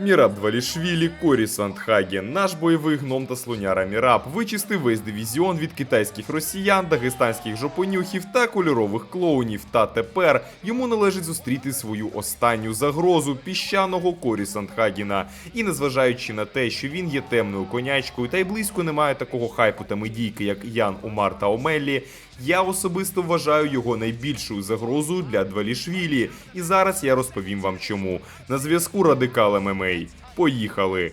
Міраб Двалішвілі, Корі Сандхаген, наш бойовий гном та слоняра Міраб вичистив весь дивізіон від китайських росіян, дагестанських жопонюхів та кольорових клоунів. Та тепер йому належить зустріти свою останню загрозу піщаного Корі Сандхагіна. І незважаючи на те, що він є темною конячкою, та й близько немає такого хайпу та медійки, як Ян Умар та Омеллі, я особисто вважаю його найбільшою загрозою для Двалішвілі. І зараз я розповім вам чому. На зв'язку Радикал ММА. Поїхали!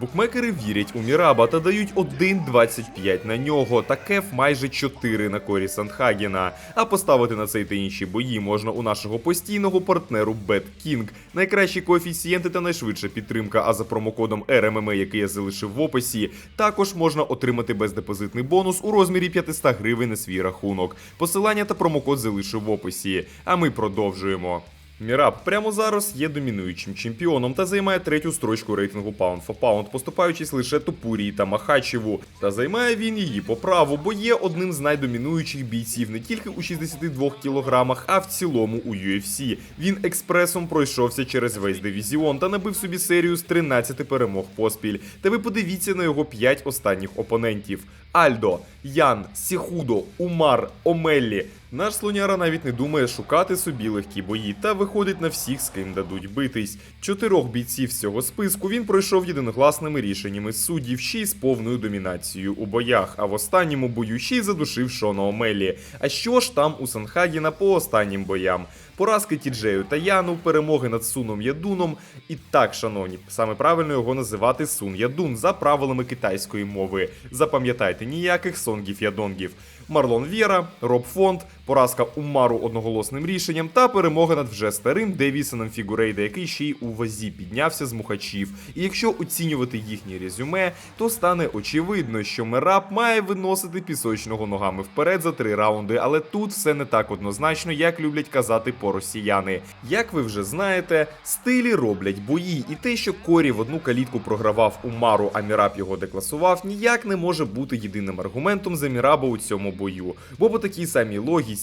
Букмекери вірять у Міраба та дають 1,25 на нього та кеф майже 4 на корі Сандхагена. А поставити на цей та інші бої можна у нашого постійного партнеру BetKing. Найкращі коефіцієнти та найшвидша підтримка. А за промокодом RMMA, який я залишив в описі, також можна отримати бездепозитний бонус у розмірі 500 гривень на свій рахунок. Посилання та промокод залишив в описі. А ми продовжуємо. Міраб прямо зараз є домінуючим чемпіоном та займає третю строчку рейтингу Pound for Pound, поступаючись лише Топурії та Махачеву. Та займає він її по праву, бо є одним з найдомінуючих бійців не тільки у 62 кілограмах, а в цілому у UFC. Він експресом пройшовся через весь дивізіон та набив собі серію з 13 перемог поспіль. Та ви подивіться на його 5 останніх опонентів: Альдо, Ян, Сіхудо, Умар, Омеллі. Наш слоняра навіть не думає шукати собі легкі бої та виходить на всіх, з ким дадуть битись. Чотирьох бійців цього списку він пройшов єдиногласними рішеннями суддів ще й з повною домінацією у боях, а в останньому бою ще й задушив Шона Омелі. А що ж там у Санхагіна по останнім боям? Поразки Тіджею та Яну, перемоги над Суном Ядуном. І так, шановні, саме правильно його називати Сун Ядун за правилами китайської мови. Запам'ятайте ніяких сонгів ядонгів. Марлон Вєра, Роб Фонд, поразка Умару одноголосним рішенням та перемога над вже старим Девісоном Фігурейда, який ще й у вазі піднявся з мухачів. І якщо оцінювати їхнє резюме, то стане очевидно, що Мераб має виносити пісочного ногами вперед за три раунди, але тут все не так однозначно, як люблять казати по росіяни. Як ви вже знаєте, стилі роблять бої, і те, що Корі в одну калітку програвав Умару, а Міраб його декласував, ніяк не може бути єдиним аргументом за Міраба у цьому бою. Бо по такій самій логіці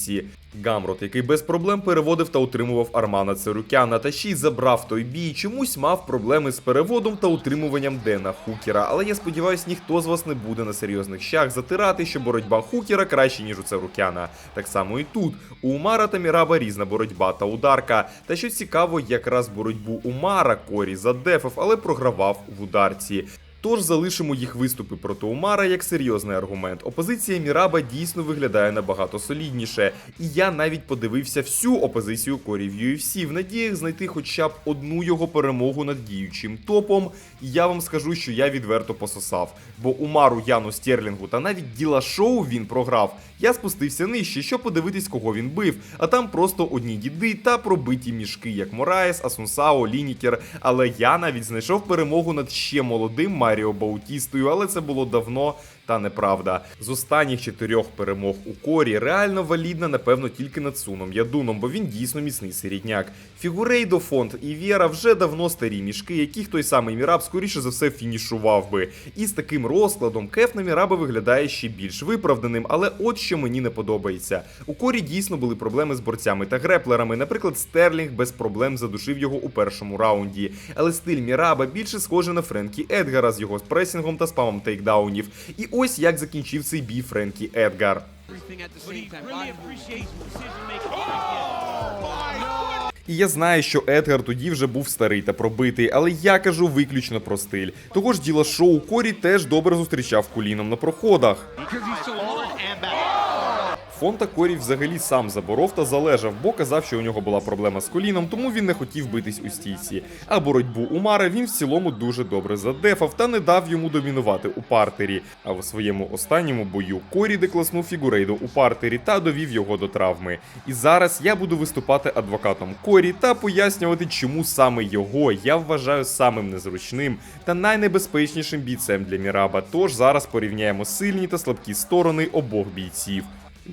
Гамрот, який без проблем переводив та утримував Армана Церукяна, та ще й забрав той бій, чомусь мав проблеми з переводом та утримуванням Дена Хукера. Але я сподіваюся, ніхто з вас не буде на серйозних щах затирати, що боротьба Хукера краще, ніж у Церукяна. Так само і тут. У Умара та Міраба різна боротьба та ударка. Та що цікаво, якраз боротьбу Умара Корі задефав, але програвав в ударці. Тож залишимо їх виступи проти Умара як серйозний аргумент. Опозиція Міраба дійсно виглядає набагато солідніше, і я навіть подивився всю опозицію Корі в UFC в надіях знайти хоча б одну його перемогу над діючим топом. І я вам скажу, що я відверто пососав. Бо Умару, Яну Стерлінгу та навіть діла шоу він програв. Я спустився нижче, щоб подивитись, кого він бив. А там просто одні діди та пробиті мішки, як Мораєс, Асунсао, Лінікер. Але я навіть знайшов перемогу над ще молодим Маріо Баутістою, але це було давно. Та неправда. З останніх чотирьох перемог у корі реально валідна, напевно, тільки над Суном Ядуном, бо він дійсно міцний середняк. Фігурейдо, Фонд і Віра вже давно старі мішки, яких той самий Міраб скоріше за все фінішував би. І з таким розкладом кеф на Міраба виглядає ще більш виправданим, але от що мені не подобається. У корі дійсно були проблеми з борцями та греплерами. Наприклад, Стерлінг без проблем задушив його у першому раунді. Але стиль Міраба більше схожий на Френкі Едгара з його пресінгом та спамом тейкдаунів. І ось як закінчив цей бій Френкі Едгар. І я знаю, що Едгар тоді вже був старий та пробитий, але я кажу виключно про стиль. Того ж діла шоу Корі теж добре зустрічав куліном на проходах. Фонта Корі взагалі сам заборов та залежав, бо казав, що у нього була проблема з коліном, тому він не хотів битись у стійці. А боротьбу Умара він в цілому дуже добре задефав та не дав йому домінувати у партері. А в своєму останньому бою Корі декласнув фігурейду у партері та довів його до травми. І зараз я буду виступати адвокатом Корі та пояснювати, чому саме його я вважаю самим незручним та найнебезпечнішим бійцем для Міраба. Тож зараз порівняємо сильні та слабкі сторони обох бійців.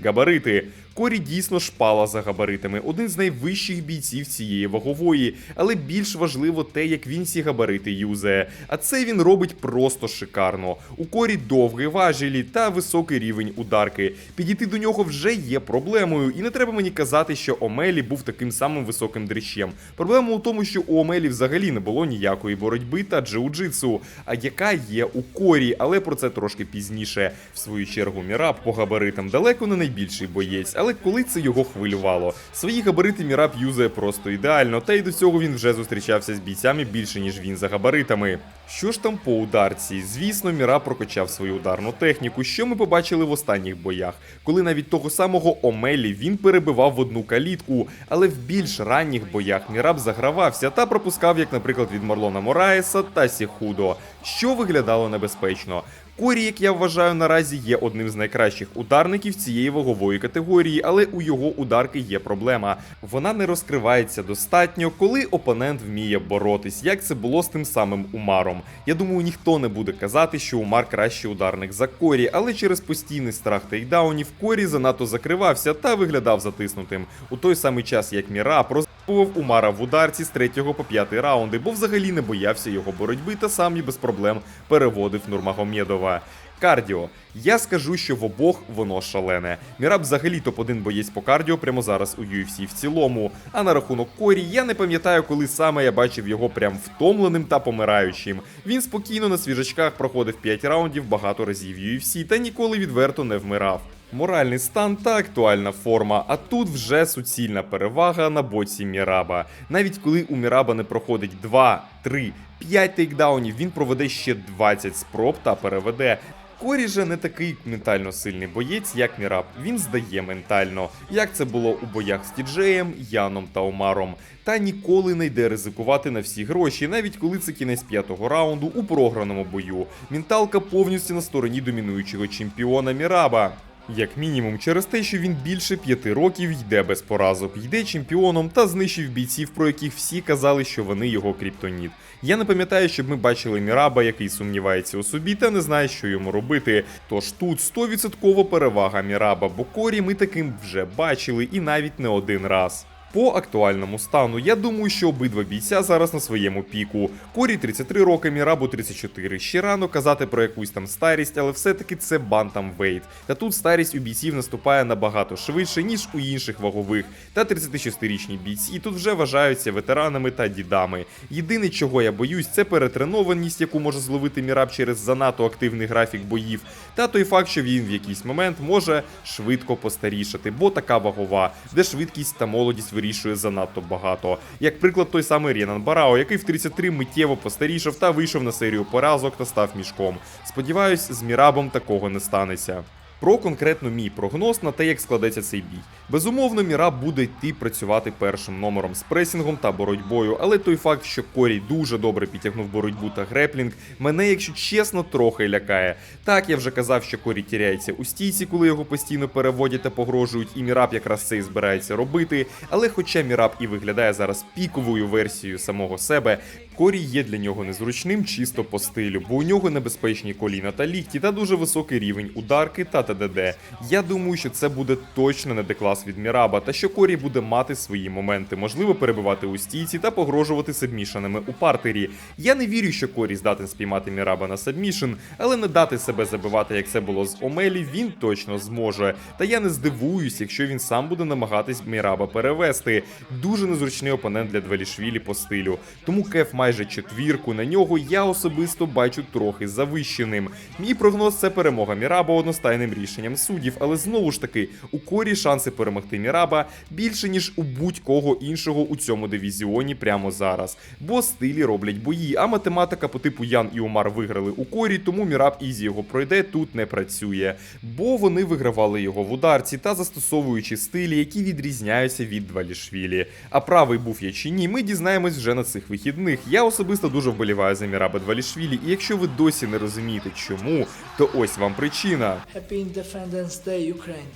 Габарити. Корі дійсно шпала за габаритами, один з найвищих бійців цієї вагової, але більш важливо те, як він ці габарити юзає. А це він робить просто шикарно. У корі довгі важелі та високий рівень ударки. Підійти до нього вже є проблемою, і не треба мені казати, що Омелі був таким самим високим дрищем. Проблема у тому, що у Омелі взагалі не було ніякої боротьби та джиу-джитсу, а яка є у корі, але про це трошки пізніше. В свою чергу Міраб по габаритам далеко не найбільший боєць, але коли це його хвилювало. Свої габарити Міраб юзає просто ідеально, та й до цього він вже зустрічався з бійцями більше, ніж він за габаритами. Що ж там по ударці? Звісно, Міраб прокачав свою ударну техніку, що ми побачили в останніх боях, коли навіть того самого Омелі він перебивав в одну калітку, але в більш ранніх боях Міраб загравався та пропускав, як, наприклад, від Марлона Мораеса та Сіхудо, що виглядало небезпечно. Корі, як я вважаю, наразі є одним з найкращих ударників цієї вагової категорії, але у його ударки є проблема. Вона не розкривається достатньо, коли опонент вміє боротись, як це було з тим самим Умаром. Я думаю, ніхто не буде казати, що Умар кращий ударник за Корі, але через постійний страх тейкдаунів Корі занадто закривався та виглядав затиснутим. У той самий час, як Мірап розбував Умара в ударці з 3 по 5 раунди, бо взагалі не боявся його боротьби та сам і без проблем переводив Нурмагомєдова. Кардіо. Я скажу, що в обох воно шалене. Міраб взагалі топ-1 боєць по кардіо прямо зараз у UFC в цілому. А на рахунок Корі, я не пам'ятаю, коли саме я бачив його прям втомленим та помираючим. Він спокійно на свіжачках проходив 5 раундів багато разів UFC та ніколи відверто не вмирав. Моральний стан та актуальна форма, а тут вже суцільна перевага на боці Міраба. Навіть коли у Міраба не проходить 2, 3, 5 тейкдаунів, він проведе ще 20 спроб та переведе. Корі же не такий ментально сильний боєць, як Міраб. Він здає ментально, як це було у боях з Тіджеєм, Яном та Омаром. Та ніколи не йде ризикувати на всі гроші, навіть коли це кінець п'ятого раунду у програному бою. Менталка повністю на стороні домінуючого чемпіона Міраба. Як мінімум, через те, що він більше п'яти років йде без поразок, йде чемпіоном та знищив бійців, про яких всі казали, що вони його кріптоніт. Я не пам'ятаю, щоб ми бачили Міраба, який сумнівається у собі та не знає, що йому робити. Тож тут 100% перевага Міраба, бо Корі ми таким вже бачили і навіть не один раз. По актуальному стану, я думаю, що обидва бійця зараз на своєму піку. Корі 33 роки, Мірабу 34. Ще рано казати про якусь там старість, але все-таки це бантам вейт. Та тут старість у бійців наступає набагато швидше, ніж у інших вагових. Та 36-річні бійці тут вже вважаються ветеранами та дідами. Єдине, чого я боюсь, це перетренованість, яку може зловити Міраб через занадто активний графік боїв, та той факт, що він в якийсь момент може швидко постарішати, бо така вагова, де швидкість та молодість вирішує занадто багато. Як приклад, той самий Рінан Барао, який в 33 миттєво постарішав та вийшов на серію поразок та став мішком. Сподіваюсь, з Мірабом такого не станеться. Про конкретно мій прогноз на те, як складеться цей бій. Безумовно, Міраб буде йти працювати першим номером з пресінгом та боротьбою, але той факт, що Корій дуже добре підтягнув боротьбу та греплінг, мене, якщо чесно, трохи лякає. Так, я вже казав, що Корій тіряється у стійці, коли його постійно переводять та погрожують, і Міраб якраз це і збирається робити. Але хоча Міраб і виглядає зараз піковою версією самого себе, Корій є для нього незручним чисто по стилю, бо у нього небезпечні коліна та лікті та дуже високий рівень ударки та ТДД. Я думаю, що це буде точно не деклас від Міраба, та що Корій буде мати свої моменти, можливо, перебивати у стійці та погрожувати сабмішенами у партері. Я не вірю, що Корій здатен спіймати Міраба на сабмішен, але не дати себе забивати, як це було з Омелі, він точно зможе. Та я не здивуюсь, якщо він сам буде намагатись Міраба перевести. Дуже незручний опонент для Двалішвілі по стилю. Тому Кеф майже четвірку на нього я особисто бачу трохи завищеним. Мій прогноз це перемога Міраба одностайним рішенням суддів, але знову ж таки у корі шанси перемогти Міраба більше ніж у будь-кого іншого у цьому дивізіоні прямо зараз. Бо стилі роблять бої, а математика по типу Ян і Умар виграли у корі, тому Міраб Ізі його пройде тут не працює. Бо вони вигравали його в ударці та застосовуючи стилі, які відрізняються від Двалішвілі. А правий був я чи ні, ми дізнаємось вже на цих вихідних. Я особисто дуже вболіваю за Міраба Двалішвілі, і якщо ви досі не розумієте чому, то ось вам причина. Happy Independence Day, Ukraine.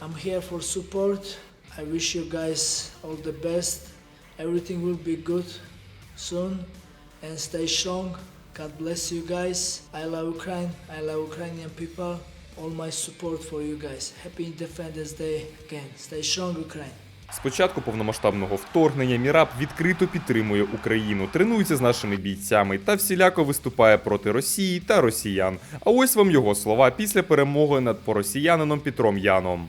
I'm here for support. I wish you guys all the best. Everything will be good soon and stay strong. God bless you guys. I love Ukraine. I love Ukrainian people. all my support for you guys. Happy Independence Day again. Stay strong, Ukraine. З початку повномасштабного вторгнення Міраб відкрито підтримує Україну, тренується з нашими бійцями та всіляко виступає проти Росії та росіян. А ось вам його слова після перемоги над поросіянином Петром Яном.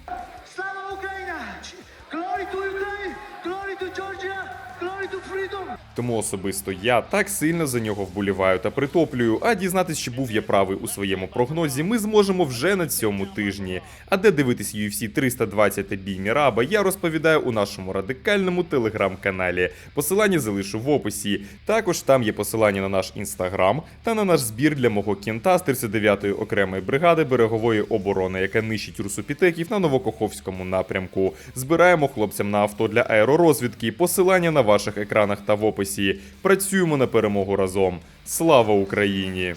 Тому особисто я так сильно за нього вболіваю та притоплюю. А дізнатись, чи був я правий у своєму прогнозі, ми зможемо вже на цьому тижні. А де дивитись UFC 320 та бій Міраба, я розповідаю у нашому радикальному телеграм-каналі. Посилання залишу в описі. Також там є посилання на наш інстаграм та на наш збір для мого кінта з 39-ї окремої бригади берегової оборони, яка нищить русопітеків на Новокоховському напрямку. Збираємо хлопцям на авто для аеророзвідки. Посилання на ваших екранах та в описі. Працюємо на перемогу разом. Слава Україні!